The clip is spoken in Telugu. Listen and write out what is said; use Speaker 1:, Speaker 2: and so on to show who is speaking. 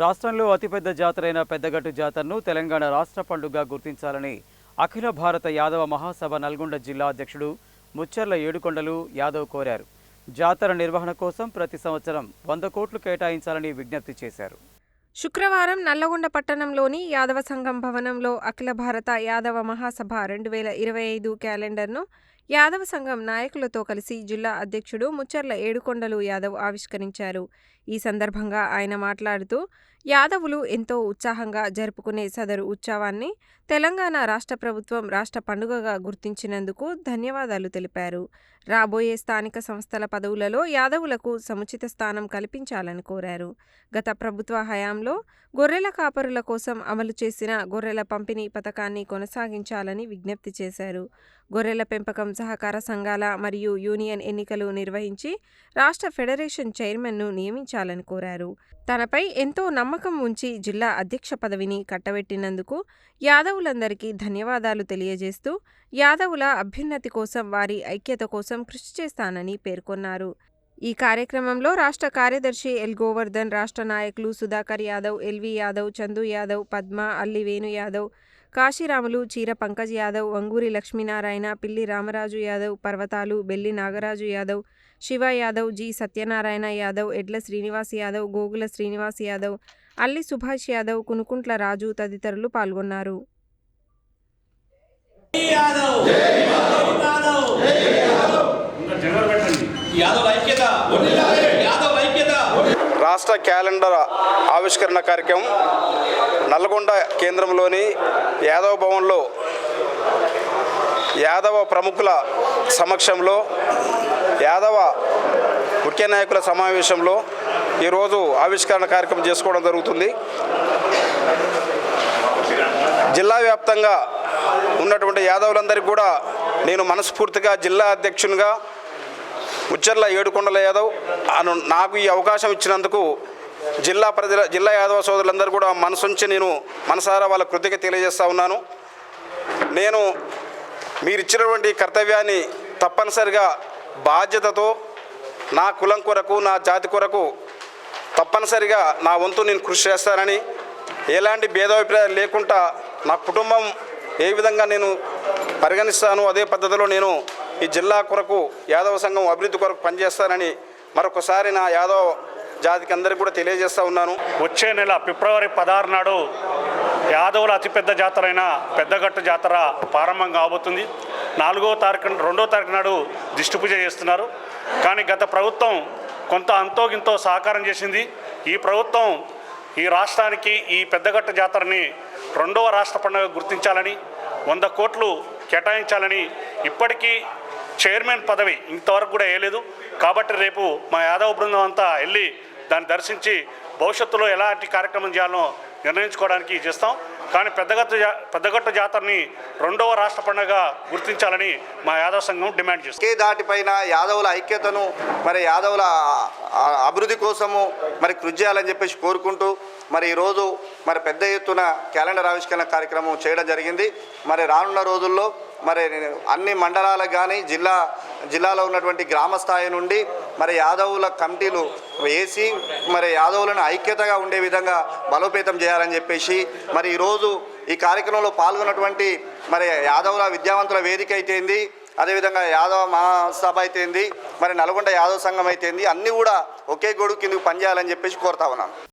Speaker 1: రాష్ట్రంలో అతిపెద్ద జాతరైన పెద్దగట్టు జాతరను తెలంగాణ రాష్ట్ర పండుగ గుర్తించాలని అఖిల భారత యాదవ మహాసభ నల్గొండ జిల్లా అధ్యక్షుడు ముచ్చర్ల ఏడుకొండలు యాదవ్ కోరారు. జాతర నిర్వహణ కోసం ప్రతి సంవత్సరం వంద కోట్లు కేటాయించాలని విజ్ఞప్తి చేశారు.
Speaker 2: శుక్రవారం నల్లగొండ పట్టణంలోని యాదవ సంఘం భవనంలో అఖిల భారత యాదవ మహాసభ రెండు వేల ఇరవై ఐదు క్యాలెండర్ను యాదవ సంఘం నాయకులతో కలిసి జిల్లా అధ్యక్షుడు ముచ్చర్ల ఏడుకొండలు యాదవ్ ఆవిష్కరించారు. ఈ సందర్భంగా ఆయన మాట్లాడుతూ యాదవులు ఎంతో ఉత్సాహంగా జరుపుకునే సదరు ఉత్సవాన్ని తెలంగాణ రాష్ట్ర ప్రభుత్వం రాష్ట్ర పండుగగా గుర్తించినందుకు ధన్యవాదాలు తెలిపారు. రాబోయే స్థానిక సంస్థల పదవులలో యాదవులకు సముచిత స్థానం కల్పించాలని కోరారు. గత ప్రభుత్వ హయాంలో గొర్రెల కాపరుల కోసం అమలు చేసిన గొర్రెల పంపిణీ పథకాన్ని కొనసాగించాలని విజ్ఞప్తి చేశారు. గొర్రెల పెంపకం సహకార సంఘాల మరియు యూనియన్ ఎన్నికలు నిర్వహించి రాష్ట్ర ఫెడరేషన్ చైర్మన్ను నియమించాలని కోరారు. తనపై ఎంతో నమ్మకం ఉంచి జిల్లా అధ్యక్ష పదవిని కట్టబెట్టినందుకు యాదవులందరికీ ధన్యవాదాలు తెలియజేస్తూ యాదవుల అభ్యున్నతి కోసం వారి ఐక్యత కోసం కృషి చేస్తానని పేర్కొన్నారు. ఈ కార్యక్రమంలో రాష్ట్ర కార్యదర్శి ఎల్ గోవర్ధన్ రాష్ట్ర నాయకులు సుధాకర్ యాదవ్ ఎల్వి యాదవ్ చందు యాదవ్ పద్మ అల్లి వేణు యాదవ్ కాశీరాములు చీర పంకజ్ యాదవ్ వంగూరి లక్ష్మీనారాయణ పిల్లి రామరాజు యాదవ్ పర్వతాలు బెల్లి నాగరాజు యాదవ్ శివ యాదవ్ జి సత్యనారాయణ యాదవ్ ఎడ్ల శ్రీనివాస్ యాదవ్ గోగుల శ్రీనివాస్ యాదవ్ అల్లి సుభాష్ యాదవ్ కునుకుంట్ల రాజు తదితరులు పాల్గొన్నారు.
Speaker 3: యాదవ్! యాదవ్! యాదవ్ ఐక్యత! యాదవ్ ఐక్యత!
Speaker 4: రాష్ట్ర క్యాలెండర్ ఆవిష్కరణ కార్యక్రమం నల్గొండ కేంద్రంలోని యాదవ భవన్లో యాదవ ప్రముఖుల సమక్షంలో యాదవ ముఖ్య నాయకుల సమావేశంలో ఈరోజు ఆవిష్కరణ కార్యక్రమం చేసుకోవడం జరుగుతుంది. జిల్లా వ్యాప్తంగా ఉన్నటువంటి యాదవులందరికీ కూడా నేను మనస్ఫూర్తిగా జిల్లా అధ్యక్షునిగా ముచ్చర్ల ఏడుకొండల యాదవ్ అను నాకు ఈ అవకాశం ఇచ్చినందుకు జిల్లా ప్రజల జిల్లా యాదవ సోదరులందరూ కూడా మనసుంచి నేను మనసారా వాళ్ళ కృతజ్ఞత తెలియజేస్తా ఉన్నాను. నేను మీరు ఇచ్చినటువంటి కర్తవ్యాన్ని తప్పనిసరిగా బాధ్యతతో నా కులం కొరకు నా జాతి కొరకు తప్పనిసరిగా నా వంతు నేను కృషి చేస్తానని ఎలాంటి భేదాభిప్రాయాలు లేకుండా నా కుటుంబం ఏ విధంగా నేను పరిగణిస్తాను అదే పద్ధతిలో నేను ఈ జిల్లా కొరకు యాదవ సంఘం అభివృద్ధి కొరకు పనిచేస్తానని మరొకసారి నా యాదవ జాతికి అందరికీ కూడా తెలియజేస్తా ఉన్నాను.
Speaker 5: వచ్చే నెల ఫిబ్రవరి పదహారు నాడు యాదవుల అతిపెద్ద జాతరైన పెద్దగట్టు జాతర ప్రారంభం కాబోతుంది. నాలుగో తారీఖు రెండో తారీఖు నాడు దిష్టి పూజ చేస్తున్నారు. కానీ గత ప్రభుత్వం కొంత అంతో గింతో సహకారం చేసింది. ఈ ప్రభుత్వం ఈ రాష్ట్రానికి ఈ పెద్దగట్ట జాతరని రెండవ రాష్ట్ర పండుగ గుర్తించాలని వంద కోట్లు కేటాయించాలని ఇప్పటికీ చైర్మన్ పదవి ఇంతవరకు కూడా వేయలేదు. కాబట్టి రేపు మా యాదవ బృందం అంతా వెళ్ళి దాన్ని దర్శించి భవిష్యత్తులో ఎలాంటి కార్యక్రమం చేయాలో నిర్ణయించుకోవడానికి చేస్తాం. కానీ పెద్దగట్టు జా పెద్దగట్టు జాతరని రెండవ రాష్ట్ర పండుగ గుర్తించాలని మా యాదవ సంఘం డిమాండ్ చేస్తుంది.
Speaker 6: ఒకే దాటిపైన యాదవుల ఐక్యతను మరి యాదవుల అభివృద్ధి కోసము మరి కృషి చేయాలని చెప్పేసి కోరుకుంటూ మరి ఈరోజు మరి పెద్ద ఎత్తున క్యాలెండర్ ఆవిష్కరణ కార్యక్రమం చేయడం జరిగింది. మరి రానున్న రోజుల్లో మరి అన్ని మండలాలకు కానీ జిల్లా జిల్లాలో ఉన్నటువంటి గ్రామ స్థాయి నుండి మరి యాదవుల కమిటీలు వేసి మరి యాదవులను ఐక్యతగా ఉండే విధంగా బలోపేతం చేయాలని చెప్పేసి మరి ఈరోజు ఈ కార్యక్రమంలో పాల్గొన్నటువంటి మరి యాదవుల విద్యావంతుల వేదిక అయితేంది అదేవిధంగా యాదవ మహాసభ అయితేంది మరి నల్గొండ యాదవ సంఘం అయితేంది అన్నీ కూడా ఒకే గొడుగు కిందకు పనిచేయాలని చెప్పేసి కోరుతా ఉన్నాను.